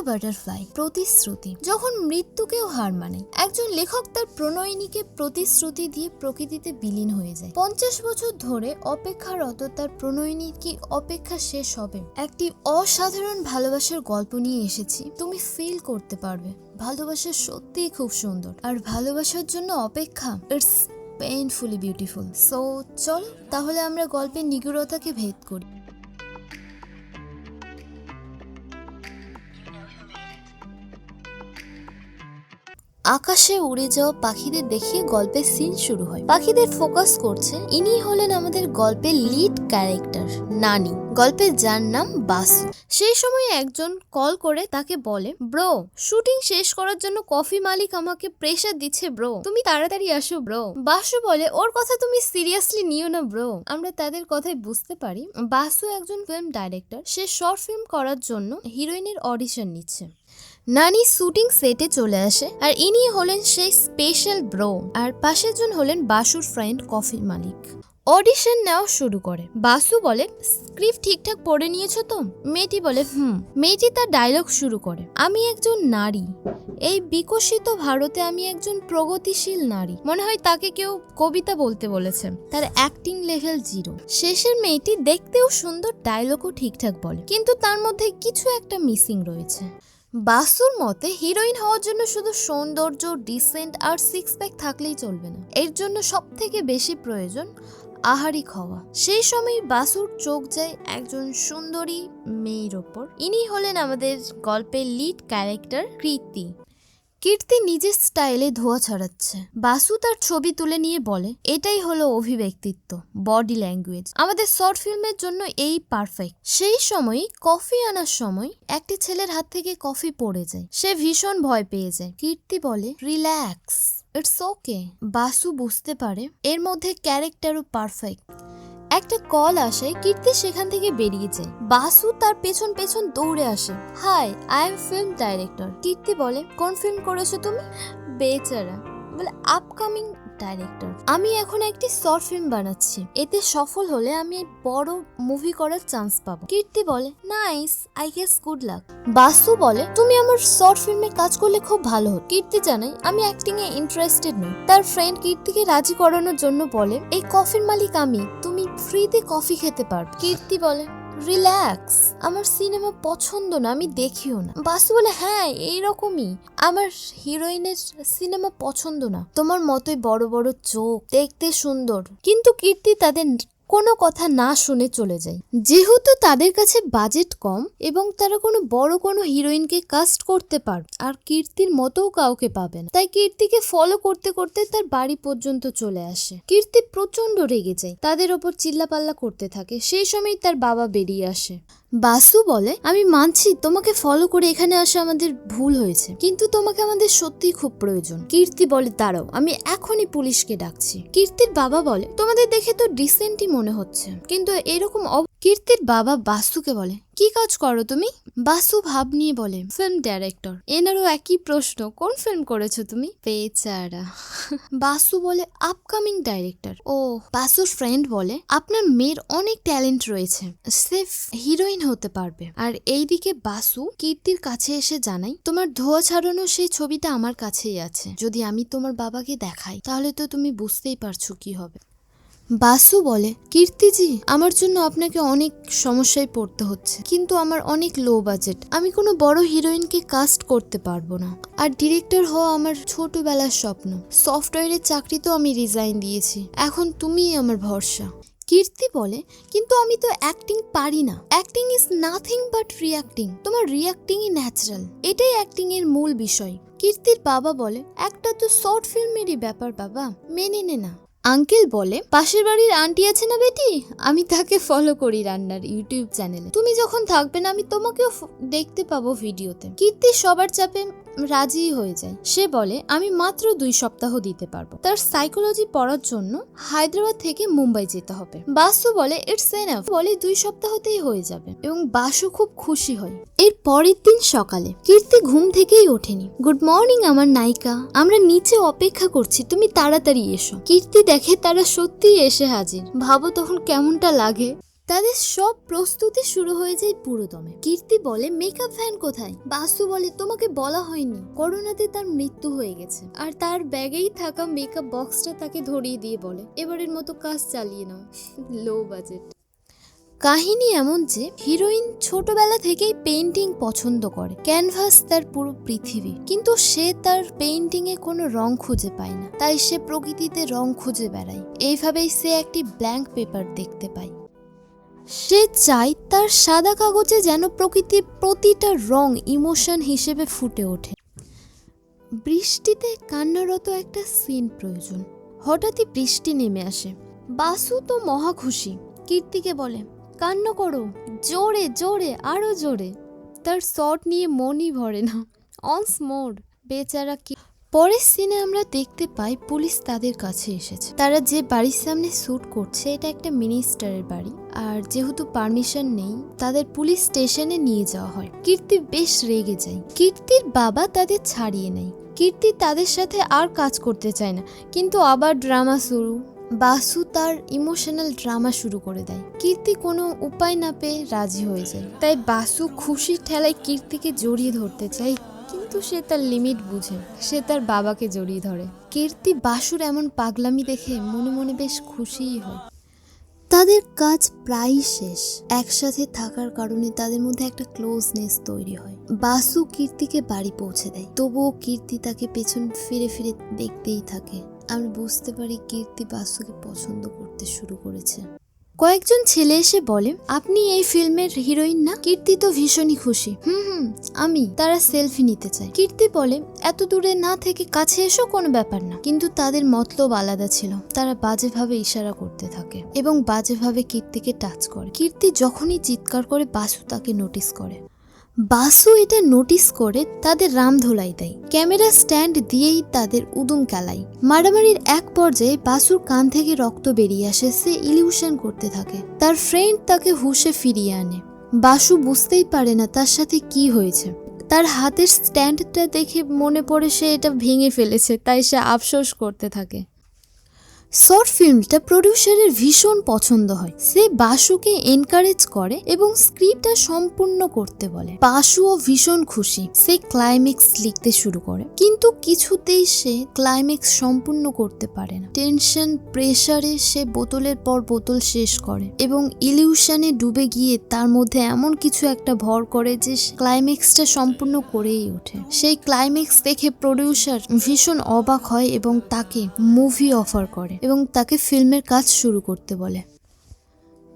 The butterfly প্রতিশ্রুতি। যখন মৃত্যুকেও হার মানে একজন লেখক তার প্রণয়িনীকে প্রতিশ্রুতি দিয়ে প্রকৃতিতে বিলীন হয়ে যায়। পঞ্চাশ বছর ধরে অপেক্ষারত তার প্রণয়িনীর কি অপেক্ষা শেষ হবে? একটি অসাধারণ ভালোবাসার গল্প নিয়ে এসেছি, তুমি ফিল করতে পারবে। ভালোবাসা সত্যিই খুব সুন্দর। আর ভালোবাসার জন্য অপেক্ষা ইটস পেইনফুলি বিউটিফুল সো চল, তাহলে আমরা গল্পের নিগুড়তাকে ভেদ করি। আকাশে উড়ে যাওয়া পাখিদের দেখিয়ে গল্পের সিন শুরু হয়। পাখিদের ফোকাস করছে ইনি হলেন আমাদের গল্পের লিড ক্যারেক্টার নানি। গল্পের যার নাম বাসু। সেই সময় একজন কল করে তাকে বলে ব্রো শুটিং শেষ করার জন্য কফি মালিক আমাকে প্রেশার দিচ্ছে ব্রো তুমি তাড়াতাড়ি আসো ব্রো বাসু বলে, ওর কথা তুমি সিরিয়াসলি নিও না ব্রো আমরা তাদের কথাই বুঝতে পারি। বাসু একজন ফিল্ম ডাইরেক্টর সে শর্ট ফিল্ম করার জন্য হিরোইনের অডিশন নিচ্ছে। নানি শুটিং সেটে চলে আসে আর ইনি হলেন সেই স্পেশাল ব্রো আর পাশের জন হলেন বাসুর ফ্রেন্ড কফি মালিক। অডিশন নেওয়া শুরু করে। বাসু বলে, স্ক্রিপ্ট ঠিকঠাক পড়ে নিয়েছো তো? মেয়েটি বলে, হুম। মেয়েটি তার ডায়লগ শুরু করে, আমি একজন নারী। এই বিকশিত ভারতে আমি একজন প্রগতিশীল নারী। মনে হয় তাকে কেউ কবিতা বলতে বলেছে তার অ্যাক্টিং লেভেল জিরো শেষের মেয়েটি দেখতেও সুন্দর, ডায়লগও ঠিকঠাক বলে। কিন্তু তার মধ্যে কিছু একটা মিসিং রয়েছে। বাসুর মতে হিরোইন হওয়ার জন্য শুধু সৌন্দর্য ডিসেন্ট আর সিক্স প্যাক থাকলেই চলবে না। এর জন্য সব থেকে বেশি প্রয়োজন আহারিক হওয়া। সেই সময় বাসুর চোখ যায় একজন সুন্দরী মেয়ের ওপর। ইনি হলেন আমাদের গল্পের লিড ক্যারেক্টার কীর্তি কীর্তি নিজের স্টাইলে ধোয়া ছড়াচ্ছে। বাসু তার ছবি তুলে নিয়ে বলে, এটাই হলো অভিব্যক্তিত্ব, বডি ল্যাঙ্গুয়েজ। আমাদের শর্ট ফিল্মের জন্য এই পারফেক্ট। সেই সময় কফি আনার সময়, একটি ছেলের হাত থেকে কফি পড়ে যায়। সে ভীষণ ভয় পেয়ে যায়। কীর্তি বলে, রিল্যাক্স, ইটস ওকে। বাসু বুঝতে পারে, এর মধ্যে ক্যারেক্টারও পারফেক্ট। একটা কল আসে, কীর্তি সেখান থেকে বেরিয়ে যায়। বাসু তার পেছন পেছন দৌড়ে আসে। Hi I am film director Kirti বলে, কোন ফিল্ম করেছ তুমি? বেচারা। বলে আপকামিং ডাইরেক্টর আমি এখন একটি শর্ট ফিল্ম বানাচ্ছি। এতে সফল হলে আমি বড় মুভি করার চান্স পাবো। কীর্তি বলে nice I guess good luck Basu বলে, তুমি আমার শর্ট ফিল্মে কাজ করলে খুব ভালো হতো। কীর্তি জানাই আমি অ্যাক্টিং এ ইন্টারেস্টেড নই। তার ফ্রেন্ড কীর্তিকে রাজি করানোর জন্য বলে, এই কফির মালিক আমি, তুমি ফ্রিতে কফি খেতে পারবে। কীর্তি বলে রিল্যাক্স। আমার সিনেমা পছন্দ না, আমি দেখিও না। বাসু বলে হ্যাঁ এইরকমই। আমার হিরোইনের সিনেমা পছন্দ না। তোমার মতোই বড় বড় চোখ, দেখতে সুন্দর। কিন্তু কীর্তি তাদের কোনো কথা না শুনে চলে যায়। যেহেতু তাদের কাছে বাজেট কম এবং তারা কোনো বড় কোনো হিরোইনকে কাস্ট করতে পার আর কীর্তির মতোও কাউকে পাবে না। তাই কীর্তিকে ফলো করতে করতে তার বাড়ি পর্যন্ত চলে আসে। কীর্তি প্রচণ্ড রেগে যায়। তাদের ওপর চিল্লাপাল্লা করতে থাকে। সেই সময় তার বাবা বেরিয়ে আসে। বাসু বলে, আমি মানছি তোমাকে ফলো করে এখানে আসা আমাদের ভুল হয়েছে, কিন্তু তোমাকে আমাদের সত্যিই খুব প্রয়োজন। কীর্তি বলে, দাঁড়াও, আমি এখনই পুলিশকে ডাকছি। কীর্তির বাবা বলে, তোমাদের দেখে তো ডিসেন্টই মনে হচ্ছে, কিন্তু এরকম কীর্তির বাবা বাসুকে বলে, কি কাজ করো তুমি? বাসু ভাব নিয়ে বলে, ফিল্ম ডাইরেক্টর। এনারও একই প্রশ্ন, কোন ফিল্ম করেছ তুমি? বেচারা। বাসু বলে, আপকামিং ডাইরেক্টর। ও বাসুর ফ্রেন্ড বলে, আপনার মেয়ের অনেক ট্যালেন্ট রয়েছে, সে হিরোইন হতে পারবে। আর এইদিকে বাসু কীর্তির কাছে এসে জানাই তোমার ধোয়া ছাড়ানো সেই ছবিটা আমার কাছেই আছে। যদি আমি তোমার বাবাকে দেখাই, তাহলে তো তুমি বুঝতেই পারছ কি হবে। বাসু বলে, কীর্তিজি, আমার জন্য আপনাকে অনেক সমস্যায় পড়তে হচ্ছে, কিন্তু আমার অনেক লো বাজেট আমি কোনো বড় হিরোইনকে কাস্ট করতে পারব না। আর ডিরেক্টর হওয়া আমার ছোটবেলার স্বপ্ন। সফটওয়্যারের চাকরি তো আমি রিজাইন দিয়েছি। এখন তুমিই আমার ভরসা। কীর্তি বলে, কিন্তু আমি তো অ্যাক্টিং পারি না। Acting is nothing but reacting তোমার রিয়াক্টিংই ন্যাচারাল এটাই অ্যাক্টিং এর মূল বিষয়। কীর্তির বাবা বলে, একটা তো শর্ট ফিল্মেরই ব্যাপার বাবা, মেনে নে না। আঙ্কেল বলে, পাশের বাড়ির আন্টি আছে না বেটি? আমি তাকে ফলো করি রান্নার ইউটিউব চ্যানেলে তুমি যখন থাকবে না, আমি তোমাকেও দেখতে পাবো ভিডিওতে কীর্তি সবার চাপে রাজি হয়ে যায়। সে বলে, আমি মাত্র দুই সপ্তাহ দিতে পারব। তার সাইকোলজি পড়ার জন্য হায়দ্রাবাদ থেকে মুম্বাই যেতে হবে। বাসু বলে ইটস এনাফ বলে, দুই সপ্তাহতেই হয়ে যাবে। এবং বাসু খুব খুশি হয়। এর পরের দিন সকালে কীর্তি ঘুম থেকেই ওঠেনি। গুড মর্নিং, আমার নায়িকা। আমরা নিচে অপেক্ষা করছি, তুমি তাড়াতাড়ি এসো। কীর্তি দেখে তারা সত্যিই এসে হাজির। ভাবো তখন কেমনটা লাগে। তাদের সব প্রস্তুতি শুরু হয়ে যায় পুরোদমে। কীর্তি বলে মেকআপ ভ্যান কোথায়? বাসু বলে, তোমাকে বলা হয়নি। করোনাতে তার মৃত্যু হয়ে গেছে। আর তার ব্যাগেই থাকা মেকআপ বক্সটা তাকে ধরিয়ে দিয়ে বলে, এবারের মতো কাজ চালিয়ে নাও। লো বাজেট কাহিনী এমন যে, হিরোইন ছোটবেলা থেকেই পেন্টিং পছন্দ করে। ক্যানভাস তার পুরো পৃথিবী। কিন্তু সে তার পেন্টিং এ কোনো রং খুঁজে পায় না। তাই সে প্রকৃতিতে রং খুঁজে বেড়ায়। এইভাবেই সে একটি ব্ল্যাঙ্ক পেপার দেখতে পায়। সে চায় তার সাদা কাগজে যেন প্রকৃতির প্রতিটা রং ইমোশন হিসেবে ফুটে ওঠে। বৃষ্টিতে কান্নারত একটা সিন প্রয়োজন। হঠাৎই বৃষ্টি নেমে আসে। বাসু তো মহা খুশি। কীর্তিকে বলে, কান্না করো, জোরে জোরে, আরও জোরে। তার শট নিয়ে মনই ভরে না। অনস মোর, বেচারা কি পরের সিনে আমরা দেখতে পাই পুলিশ তাদের কাছে এসেছে। তারা যে বাড়ির সামনে শ্যুট করছে, এটা একটা মিনিস্টারের বাড়ি। আর যেহেতু পারমিশন নেই, তাদের পুলিশ স্টেশনে নিয়ে যাওয়া হয়। কীর্তি বেশ রেগে যায়। কীর্তির বাবা তাদের ছাড়িয়ে নেয়। কীর্তি তাদের সাথে আর কাজ করতে চায় না। কিন্তু আবার ড্রামা শুরু। বাসু তার ইমোশনাল ড্রামা শুরু করে দেয়। কীর্তি কোনো উপায় না পেয়ে রাজি হয়ে যায়। তাই বাসু খুশি ঠেলায় কীর্তিকে জড়িয়ে ধরতে চায় কিন্তু সে তার লিমিট বুঝে। সে তার বাবাকে জড়িয়ে ধরে। কীর্তি বাসুর এমন পাগলামি দেখে মনে মনে বেশ খুশিই হয়। তাদের কাজ প্রায় শেষ। একসাথে থাকার কারণে তাদের মধ্যে একটা ক্লোজনেস তৈরি হয়। বাসু কীর্তিকে বাড়ি পৌঁছে দেয়। তবুও কীর্তি তাকে পেছন ফিরে ফিরে দেখতেই থাকে। আমরা বুঝতে পারি কীর্তি বাসুকে পছন্দ করতে শুরু করেছে। কয়েকজন ছেলে এসে বলে, আপনি এই ফিল্মের হিরোইন না? কীর্তি তো ভীষণই খুশি। হুম হুম, আমি। তারা সেলফি নিতে চাই কীর্তি বলে, এত দূরে না থেকে কাছে এসো, কোনো ব্যাপার না। কিন্তু তাদের মতলব আলাদা ছিল। তারা বাজেভাবে ইশারা করতে থাকে এবং বাজেভাবে কীর্তিকে টাচ করে। কীর্তি যখনই চিৎকার করে, বাসু তাকে নোটিস করে। বাসু এটা নোটিস করে তাদের রাম ধোলাই দেয়। ক্যামেরা স্ট্যান্ড দিয়েই তাদের উদুম কেলায় মারামারির এক পর্যায়ে বাসুর কান থেকে রক্ত বেরিয়ে আসে, সে ইলিউশন করতে থাকে। তার ফ্রেন্ড তাকে হুশে ফিরিয়ে আনে। বাসু বুঝতেই পারে না তার সাথে কি হয়েছে। তার হাতের স্ট্যান্ডটা দেখে মনে পড়ে সে এটা ভেঙে ফেলেছে, তাই সে আফসোস করতে থাকে। শর্ট ফিল্মটা প্রডিউসারের ভীষণ পছন্দ হয়। সে বাসুকে এনকারেজ করে এবং স্ক্রিপ্টটা সম্পূর্ণ করতে বলে। বাসুও ভীষণ খুশি। সে ক্লাইম্যাক্স লিখতে শুরু করে। কিন্তু কিছুতেই সে ক্লাইম্যাক্স সম্পূর্ণ করতে পারে না। টেনশন প্রেসারে সে বোতলের পর বোতল শেষ করে এবং ইলিউশনে ডুবে গিয়ে তার মধ্যে এমন কিছু একটা ভর করে যে ক্লাইম্যাক্সটা সম্পূর্ণ করেই ওঠে। সেই ক্লাইম্যাক্স দেখে প্রডিউসার ভীষণ অবাক হয় এবং তাকে মুভি অফার করে। এবং তাকে ফিল্মের কাজ শুরু করতে বলে।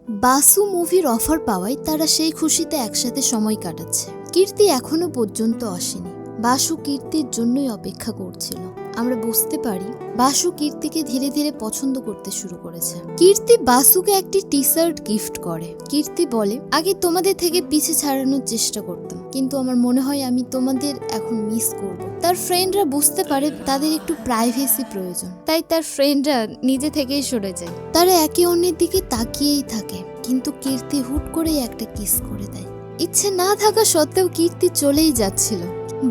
বাসু মুভির অফার পাওয়ায় তারা সেই খুশিতে একসাথে সময় কাটাচ্ছে। কীর্তি এখনও পর্যন্ত আসেনি। বাসু কীর্তির জন্যই অপেক্ষা করছিল। আমরা বুঝতে পারি, বাসু কীর্তিকে ধীরে ধীরে পছন্দ করতে শুরু করেছে। কীর্তি বাসুকে একটি টি শার্ট গিফট করে। কীর্তি বলে, আগে তোমাদের থেকে পিছে ছাড়ানোর চেষ্টা করতাম, কিন্তু আমার মনে হয় আমি তোমাদের এখন মিস করব। তার ফ্রেন্ডরা বুঝতে পারে তাদের একটু প্রাইভেসি প্রয়োজন। তাই তার ফ্রেন্ডরা নিজে থেকেই সরে যায়। তারা একে অন্যের দিকে তাকিয়েই থাকে, কিন্তু কীর্তি হুট করেই একটা কিস করে দেয়। ইচ্ছে না থাকা সত্ত্বেও কীর্তি চলেই যাচ্ছিল।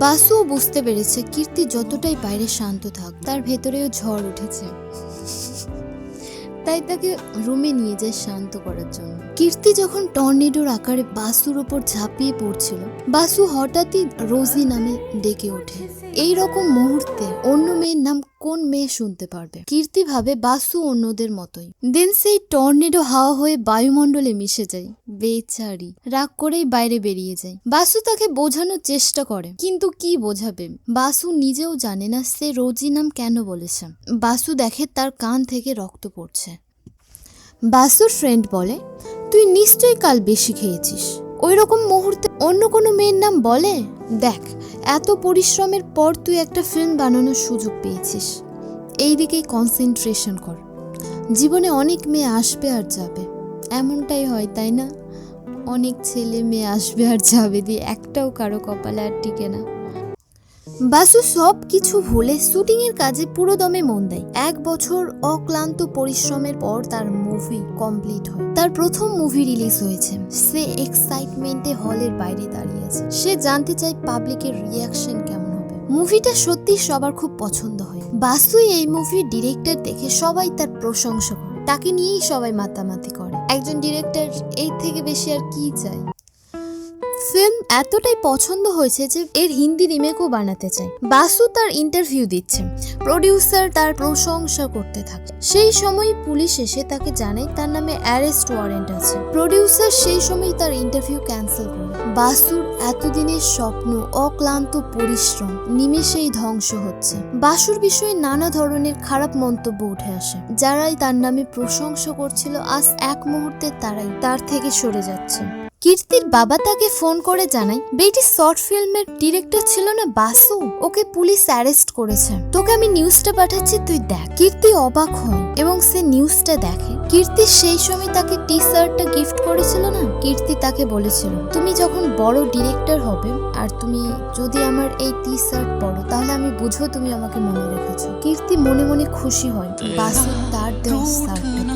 বাসুও বুঝতে পেরেছে কীর্তি যতটাই বাইরে শান্ত থাক, তার ভেতরেও ঝড় উঠেছে। তাই তাকে রুমে নিয়ে যায় শান্ত করার জন্য। কীর্তি যখন টর্নেডোর আকারে বাসুর ওপর ঝাঁপিয়ে পড়ছিল, বাসু হঠাৎই রোজি নামে ডেকে ওঠে। এই রকম মুহূর্তে অন্য মেয়ের নাম কোন মেয়ে শুনতে পারবে? কীর্তি ভাবে বাসু অন্যদের মতোই। দেন সেই টর্নেডো হাওয়া হয়ে বায়ুমণ্ডলে মিশে যায়। বেচারি, রাগ করেই বাইরে বেরিয়ে যায়। বাসু তাকে বোঝানোর চেষ্টা করে, কিন্তু কি বোঝাবে? বাসু নিজেও জানে না সে রোজি নাম কেন বলেছে। বাসু দেখে তার কান থেকে রক্ত পড়ছে। বাসুর ফ্রেন্ড বলে, তুই নিশ্চয়ই কাল বেশি খেয়েছিস। ওই রকম মুহূর্তে অন্য কোনো মেয়ের নাম বলে? দেখ এত পরিশ্রমের পর তুই একটা ফিল্ম বানানোর সুযোগ পেয়েছিস। এই দিকেই কনসেন্ট্রেশন কর। জীবনে অনেক মেয়ে আসবে আর যাবে। এমনটাই হয়, তাই না? অনেক ছেলে মেয়ে আসবে আর যাবে দিয়ে একটাও কারও কপালে আর টিকে না। বাসু সব কিছু ভুলে শুটিং এর কাজে পুরো দমে মন দেয়। এক বছর অক্লান্ত পরিশ্রমের পর তার মুভি কমপ্লিট হয়। তার প্রথম মুভি রিলিজ হয়েছে। সে এক্সাইটমেন্টে হলের বাইরে দাঁড়িয়ে আছে। সে জানতে চায় পাবলিকের রিয়াকশন কেমন হবে। মুভিটা সত্যি সবার খুব পছন্দ হয়। বাসুই এই মুভির ডিরেক্টর দেখে সবাই তার প্রশংসা করে। তাকে নিয়েই সবাই মাতামাতি করে। একজন ডিরেক্টর এই থেকে বেশি আর কি চাই ফিল্ম এতটাই পছন্দ হয়েছে যে এর হিন্দি রিমেকও বানাতে চায়। বাসু তার ইন্টারভিউ দিচ্ছে। প্রডিউসার তার প্রশংসা করতে থাকে। সেই সময় পুলিশ এসে তাকে জানায় তার নামে অ্যারেস্ট ওয়ারেন্ট আছে। প্রডিউসার সেই সময় তার ইন্টারভিউ ক্যান্সেল করে। বাসুর এতদিনের স্বপ্ন, অক্লান্ত পরিশ্রম, নিমেষেই ধ্বংস হচ্ছে। বাসুর বিষয়ে নানা ধরনের খারাপ মন্তব্য উঠে আসে। যারাই তার নামে প্রশংসা করছিল, আজ এক মুহূর্তে তারাই তার থেকে সরে যাচ্ছে। কীর্তির বাবা তাকে ফোন করে জানায় বেটি শর্ট ফিল্মের ডিরেক্টর ছিল না বাসু ওকে পুলিশ অ্যারেস্ট করেছে। তোকে আমি নিউজটা পাঠাচ্ছি তুই দেখ। কীর্তি অবাক হয় এবং সে নিউজটা দেখে। কীর্তি সেই সময় তাকে টি শার্টটা গিফট করেছিল না? কীর্তি তাকে বলেছিল তুমি যখন বড় ডিরেক্টর হবে আর তুমি যদি আমার এই টি শার্ট পরো তাহলে আমি বুঝো তুমি আমাকে মনে রেখেছো। কীর্তি মনে মনে খুশি হয়। বাসু তার দেওয়া শার্টটা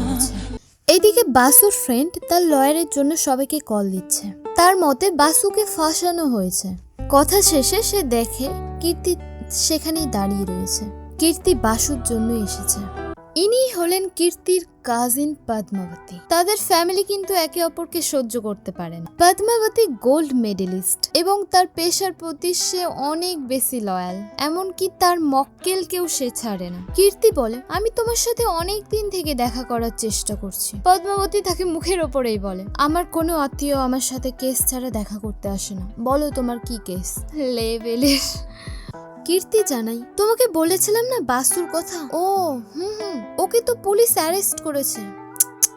এইদিকে বাসুর ফ্রেন্ড তার লয়ারের জন্য সবাইকে কল দিচ্ছে। তার মতে বাসুকে ফাঁসানো হয়েছে। কথা শেষে সে দেখে কীর্তি সেখানেই দাঁড়িয়ে রয়েছে। কীর্তি বাসুর জন্য এসেছে। ইনি হলেন কীর্তির কাজিন পদ্মাবতী। তাদের ফ্যামিলি কিন্তু একে অপরকে সহ্য করতে পারেন। পদ্মাবতী গোল্ড মেডেলিস্ট এবং তার পেশার প্রতি সে অনেক বেশি লয়াল এমনকি তার মক্কেলকেও সে ছাড়ে না। কীর্তি বলে, আমি তোমার সাথে অনেক দিন থেকে দেখা করার চেষ্টা করছি। পদ্মাবতী তাকে মুখের ওপরেই বলে, আমার কোনো আত্মীয় আমার সাথে কেস ছাড়া দেখা করতে আসে না। বলো তোমার কি কেস লেভেলের কীর্তি জানাই। তোমাকে বলেছিলাম না বাসুর কথা? ও হুম হুম। ওকে তো পুলিশ অ্যারেস্ট করেছে।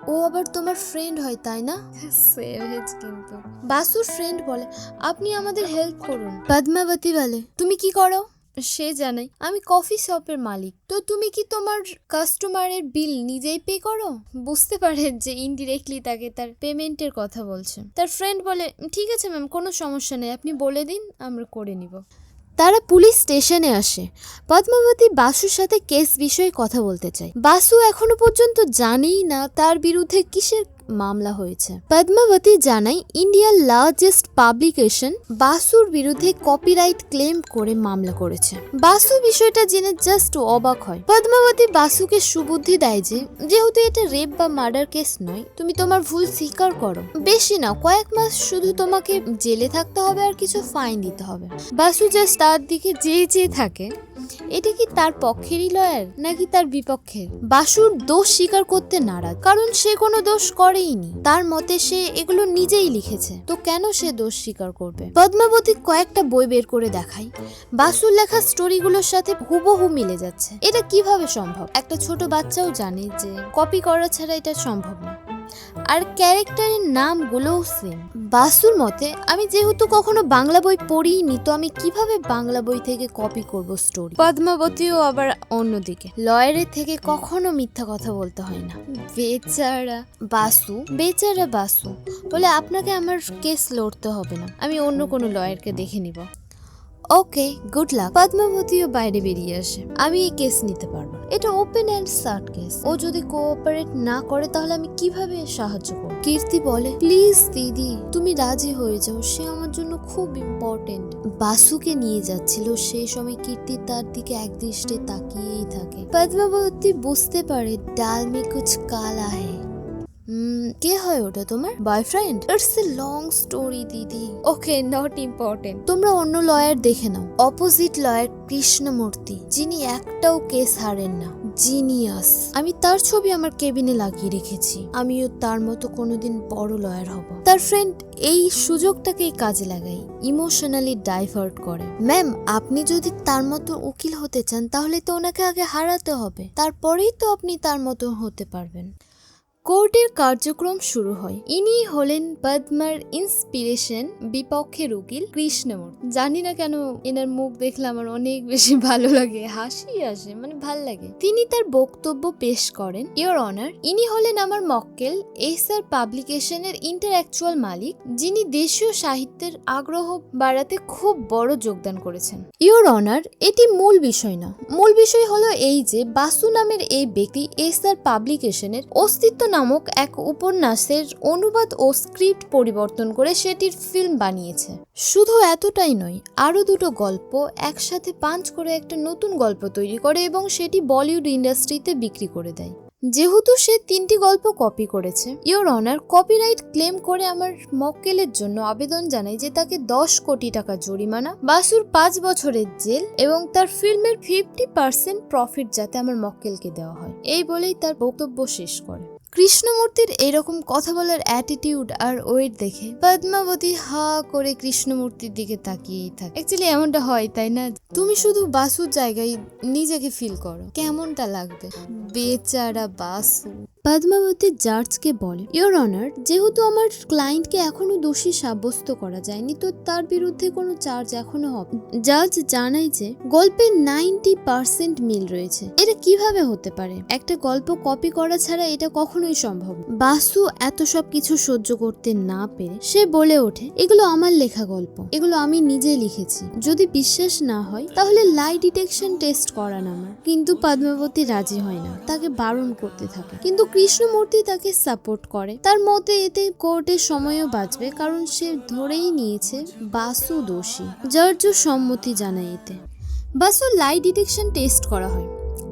ও আবার তোমার ফ্রেন্ড হয় তাই না? সেভেজ কিন্তু। বাসুর ফ্রেন্ড বলে আপনি আমাদের হেল্প করুন। পদ্মাবতী বলে তুমি কি করো? সে জানাই আমি কফি শপের মালিক। তো তুমি কি তোমার কাস্টমারের বিল নিজেই পে করো? বুঝতে পারে যে ইনডিরেক্টলি তাকে তার পেমেন্টের কথা বলছে। তার ফ্রেন্ড বলে ঠিক আছে ম্যাম কোনো সমস্যা নেই আপনি বলে দিন আমরা করে নিব। তারা পুলিশ স্টেশনে আসে। পদ্মাবতী বাসুর সাথে কেস বিষয়ে কথা বলতে চায়। বাসু এখনও পর্যন্ত জানেই না তার বিরুদ্ধে কিসের মামলা হয়েছে। পদ্মাবতী জানাই ইন্ডিয়ার লার্জেস্ট পাবলিকেশন বাসুর বিরুদ্ধে কপিরাইট ক্লেম করে মামলা করেছে। বাসু বিষয়টা জেনে জাস্ট অবাক হয়। পদ্মাবতী বাসুকে সুবুদ্ধি দেয় যে, যেহেতু এটা রেপ বা মার্ডার কেস নয়, তুমি তোমার ভুল স্বীকার করো। বেশি না, কয়েক মাস শুধু তোমাকে জেলে থাকতে হবে আর কিছু ফাইন দিতে হবে। বাসু জাস্ট তার দিকে চেয়ে চেয়ে থাকে, এটা কি তার পক্ষেরই লয়ার নাকি তার বিপক্ষের? বাসুর দোষ স্বীকার করতে নারাজ, কারণ সে কোনো দোষ করেইনি। তার মতে সে এগুলো নিজেই লিখেছে। তো কেন সে দোষ স্বীকার করবে? পদ্মাবতী কয়েকটা বই বের করে দেখাই। বাসুর লেখা স্টোরিগুলোর সাথে হুবহু মিলে যাচ্ছে। এটা কীভাবে সম্ভব? একটা ছোট বাচ্চাও জানে যে কপি করা ছাড়া এটা সম্ভব না। আর ক্যারেক্টারের নামগুলোও সেম বাসুর মতে আমি যেহেতু কখনো বাংলা বই পড়িনি তো আমি কীভাবে বাংলা বই থেকে কপি করব স্টোরি পদ্মাবতীও আবার অন্যদিকে। লয়ারের থেকে কখনো মিথ্যা কথা বলতে হয় না। বেচারা বাসু বেচারা বাসু বলে আপনাকে আমার কেস লড়তে হবে না। আমি অন্য কোনো লয়ারকে দেখে নিব। ওকে গুড লাক পদ্মাবতীও বাইরে বেরিয়ে আসে। আমি এই কেস নিতে পারব। এটা ওপেন অ্যান্ড সার্ট কেস ও যদি কোঅপারেট না করে তাহলে আমি কীভাবে সাহায্য করব? কীর্তি বলে প্লিজ দিদি তুমি রাজি হয়ে যাও। সে আমার জন্য খুব ইম্পর্টেন্ট বাসুকে নিয়ে যাচ্ছিল। সেই সময় কীর্তি তার দিকে একদৃষ্টে তাকিয়েই থাকে। পদ্মাবতী বুঝতে পারে ডাল মে কুছ কালা হে উম, কে হয় ওটা তোমার? Boyfriend it's a long story দিদি। ওকে নট ইম্পর্টেন্ট তোমরা অন্য লয়ার দেখে নাও। অপোজিট লয়ার কৃষ্ণমূর্তি, যিনি একটাও কেস হারেন না। জিনিয়াস আমি তার ছবি আমার কেবিনে লাগিয়ে রেখেছি। আমিও তার মতো কোনোদিন বড় লয়ার হব। তার ফ্রেন্ড এই সুযোগটাকেই কাজে লাগাই। ইমোশনালি ডাইভার্ট করে। ম্যাম আপনি যদি তার মতো উকিল হতে চান, তাহলে তো ওনাকে আগে হারাতে হবে। তারপরেই তো আপনি তার মতো হতে পারবেন। কোর্টের কার্যক্রম শুরু হয়। ইনি হলেন পদ্মার ইন্সপিরেশন বিপক্ষের উকিল কৃষ্ণমূর্তি। জানি না কেন এনার মুখ দেখলে আমার অনেক বেশি ভালো লাগে, হাসি আসে মানে ভালো লাগে। তিনি তার বক্তব্য পেশ করেন ইওর অনার ইনি হলেন আমার মক্কেল, এসআর পাবলিকেশনের ইন্টারঅ্যাকচুয়াল মালিক, যিনি দেশীয় সাহিত্যের আগ্রহ বাড়াতে খুব বড় যোগদান করেছেন। ইওর অনার এটি মূল বিষয় না। মূল বিষয় হলো এই যে বাসু নামের এই ব্যক্তি এসআর পাবলিকেশনের অস্তিত্ব নামক এক উপন্যাসের অনুবাদ ও স্ক্রিপ্ট পরিবর্তন করে সেটির ফিল্ম বানিয়েছে। শুধু এতটাই নয়, আরও দুটো গল্প একসাথে পাঞ্চ করে একটা নতুন গল্প তৈরি করে এবং সেটি বলিউড ইন্ডাস্ট্রিতে বিক্রি করে দেয়। যেহেতু সে তিনটি গল্প কপি করেছে, ইওর অনার কপিরাইট ক্লেম করে আমার মক্কেলের জন্য আবেদন জানায় যে তাকে দশ কোটি টাকা জরিমানা, বাসুর পাঁচ বছরের জেল এবং তার ফিল্মের ফিফটি পার্সেন্ট প্রফিট যাতে আমার মক্কেলকে দেওয়া হয়। এই বলেই তার বক্তব্য শেষ করে। কৃষ্ণমূর্তির এরকম কথা বলার অ্যাটিটিউড আর ওয়েট দেখে পদ্মাবতী হা করে কৃষ্ণমূর্তির দিকে তাকিয়েই থাকে। অ্যাকচুয়ালি এমনটা হয়, তাই না? তুমি শুধু বাসুর জায়গায় নিজেকে ফিল করো। কেমনটা লাগবে? বেচারা বাসু পদ্মাবতী জার্জকে বলে ইওর অনার যেহেতু আমার ক্লায়েন্টকে এখনও দোষী সাব্যস্ত করা যায়নি, তো তার বিরুদ্ধে কোনো চার্জ এখনও হবে জাজ জানাই যে গল্পের নাইনটি পার্সেন্ট মিল রয়েছে। এটা কীভাবে হতে পারে? একটা গল্প কপি করা ছাড়া এটা কখনোই সম্ভব। বাসু এত সব কিছু সহ্য করতে না পেরে সে বলে ওঠে, এগুলো আমার লেখা গল্প। এগুলো আমি নিজে লিখেছি। যদি বিশ্বাস না হয়, তাহলে লাই ডিটেকশন টেস্ট করান আমার। কিন্তু পদ্মাবতী রাজি হয় না। তাকে বারণ করতে থাকে। কিন্তু কৃষ্ণমূর্তি তাকে সাপোর্ট করে। তার মতে এতে কোর্টের সময়ও বাঁচবে, কারণ সে ধরেই নিয়েছে বাসু দোষী। জর্জ সম্মতি জানায় এতে। বাসু লাই ডিটেকশন টেস্ট করা হয়।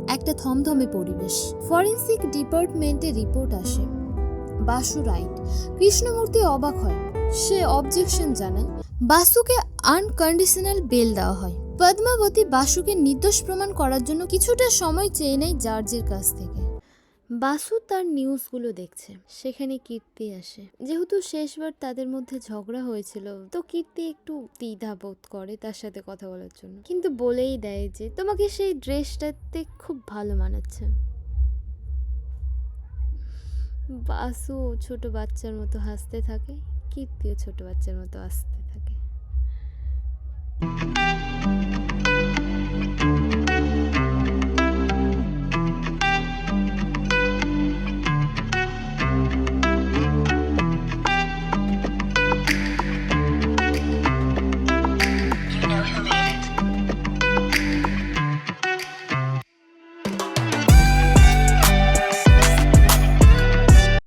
একটা থমথমে পরিবেশ। ফরেন্সিক ডিপার্টমেন্টে রিপোর্ট আসে। বাসু রাইট। কৃষ্ণমূর্তি অবাক হয়। সে অবজেকশন জানায়, বাসুকে আনকন্ডিশনাল বেল দেওয়া হয়। পদ্মাবতী বাসুকে নির্দোষ প্রমাণ করার জন্য কিছুটা সময় চেয়ে নেয় জার্জের কাছ থেকে। বাসু তার নিউজগুলো দেখছে। সেখানে কীর্তি আসে। যেহেতু শেষবার তাদের মধ্যে ঝগড়া হয়েছিল, তো কীর্তি একটু দ্বিধা বোধ করে তার সাথে কথা বলার জন্য। কিন্তু বলেই দেয় যে, তোমাকে সেই ড্রেসটাতে খুব ভালো মানাচ্ছে। বাসু ছোট বাচ্চার মতো হাসতে থাকে, কীর্তিও ছোট বাচ্চার মতো হাসতে থাকে।